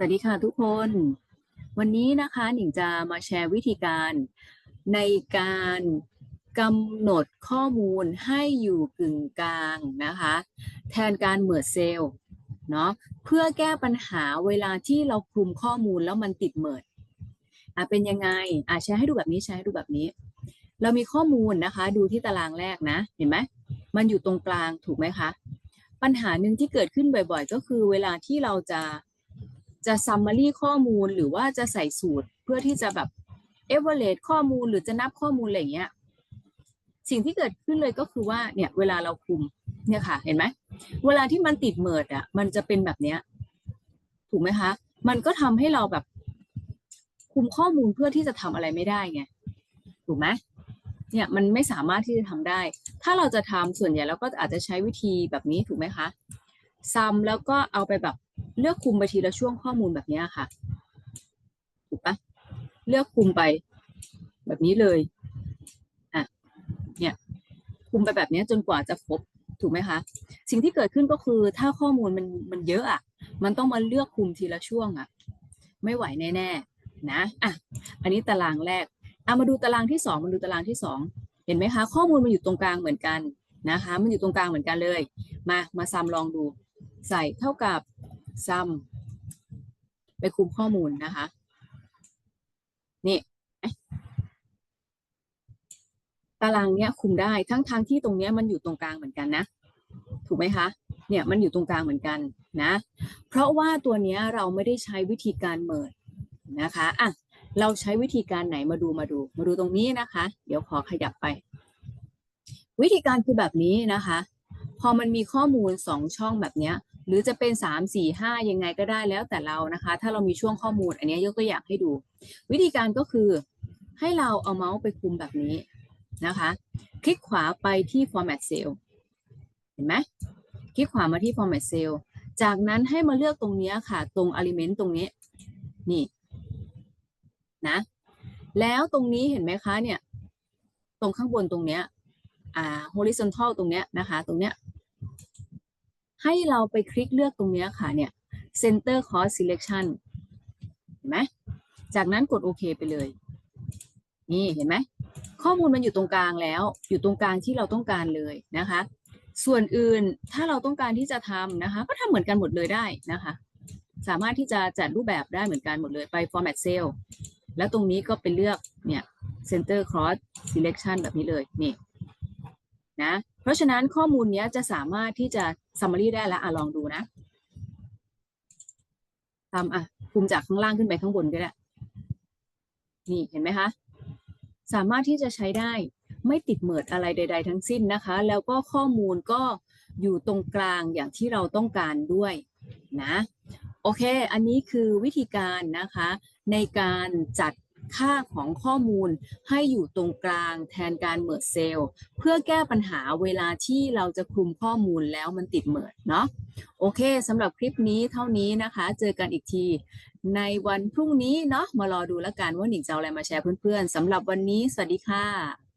สวัสดีค่ะทุกคน วันนี้นะคะหนิงจะมาแชร์วิธีการในการกำหนดข้อมูลให้อยู่กึ่งกลางนะคะ แทนการเหมือดเซลล์เนาะเพื่อแก้ปัญหาเวลาที่เราคลุมข้อมูลแล้วมันติดเหมิดอะเป็นยังไงอะแชร์ให้ดูแบบนี้แชร์ให้ดูแบบนี้ เรามีข้อมูลนะคะ ดูที่ตารางแรกนะ เห็นไหมมันอยู่ตรงกลางถูกไหมคะ ปัญหาหนึ่งที่เกิดขึ้นบ่อย ๆ ก็คือเวลาที่เราจะ จะ summary ข้อมูลหรือว่าจะใส่สูตรเพื่อที่จะแบบ evaluate ข้อมูลหรือจะนับข้อมูลอะไรเงี้ยสิ่งที่เกิดขึ้นเลยก็คือว่าเนี่ยเวลาเราคุมเนี่ยค่ะ เห็นไหมเวลาที่มันติดเมิดอะมันจะเป็นแบบเนี้ยถูกไหมคะ มันก็ทำให้เราแบบ คุมข้อมูลเพื่อที่จะทำอะไรไม่ได้ไงถูกไหมเนี่ยมันไม่สามารถที่จะทำได้ ถ้าเราจะทำส่วนใหญ่เราก็อาจจะใช้วิธีแบบนี้ถูกไหมคะซัมแล้วก็เอาไปแบบ เลือกคุมไปทีละช่วงข้อมูลแบบนี้ค่ะ ถูกปะเลือกคุมไปแบบนี้เลยอะเนี่ยคุมไปแบบนี้จนกว่าจะครบถูกไหมคะ สิ่งที่เกิดขึ้นก็คือถ้าข้อมูลมันมันเยอะอะ มันต้องมาเลือกคุมทีละช่วงอะ ไม่ไหวแน่ๆนะอะอันนี้ตารางแรกเอามาดูตารางที่สองมาดูตารางที่สองเห็นไหมคะ ข้อมูลมันอยู่ตรงกลางเหมือนกันนะคะ มันอยู่ตรงกลางเหมือนกันเลย มามาซ้ำลองดู ใส่เท่ากับ ซ้ำไปคุมข้อมูลนะคะ นี่ตารางเนี้ยคุมได้ทั้งทางที่ตรงเนี้ยมันอยู่ตรงกลางเหมือนกันนะ ถูกไหมคะ เนี่ยมันอยู่ตรงกลางเหมือนกันนะ เพราะว่าตัวเนี้ยเราไม่ได้ใช้วิธีการเมิดนะคะอะเราใช้วิธีการไหนมาดูมาดู มาดูตรงนี้นะคะ เดี๋ยวขอขยับไป วิธีการคือแบบนี้นะคะ พอมันมีข้อมูลสองช่องแบบเนี้ย หรือจะเป็นสามสี่ห้ายังไงก็ได้แล้วแต่เรานะคะ ถ้าเรามีช่วงข้อมูลอันนี้ยกตัวอย่างให้ดู วิธีการก็คือให้เราเอาเมาส์ไปคุมแบบนี้นะคะ คลิกขวาไปที่ format cell เห็นไหมคลิกขวามาที่ format cell จากนั้นให้มาเลือกตรงนี้ค่ะ ตรง element ตรงนี้ นี่นะ แล้วตรงนี้เห็นไหมคะเนี่ย ตรงข้างบนตรงเนี้ยอ่า horizontal ตรงเนี้ยนะคะ ตรงเนี้ย ให้เราไปคลิกเลือกตรงนี้ค่ะเนี่ย center cost selection เห็นไหมจากนั้นกดโอเคไปเลย นี่เห็นไหม ข้อมูลมันอยู่ตรงกลางแล้ว อยู่ตรงกลางที่เราต้องการเลยนะคะ ส่วนอื่นถ้าเราต้องการที่จะทำนะคะ ก็ทำเหมือนกันหมดเลยได้นะคะ สามารถที่จะจัดรูปแบบได้เหมือนกันหมดเลยไป format cell แล้วตรงนี้ก็ไปเลือกเนี่ย center cross selection แบบนี้เลย นี่นะ ราะฉะนั้นข้อมูลนี้จะสามารถที่จะ summary ได้แล้วอะลองดูนะทำอะคุมจากข้างล่างขึ้นไปข้างบนก็ได้นี่เห็นไหมคะ สามารถที่จะใช้ได้ไม่ติดเหมิดอะไรใด ๆ ทั้งสิ้นนะคะ แล้วก็ข้อมูลก็อยู่ตรงกลางอย่างที่เราต้องการด้วยนะ โอเค อันนี้คือวิธีการนะคะ ในการจัด ค่าของข้อมูลให้อยู่ตรงกลางแทนการเหมิดเซลล์เพื่อแก้ปัญหาเวลาที่เราจะคลุมข้อมูลแล้วมันติดเหมิดเนาะโอเคสำหรับคลิปนี้เท่านี้นะคะ เจอกันอีกที ในวันพรุ่งนี้เนาะมารอดูแล้วกันว่าหนิงจะเอาอะไรมาแชร์เพื่อนๆสำหรับวันนี้ สวัสดีค่ะ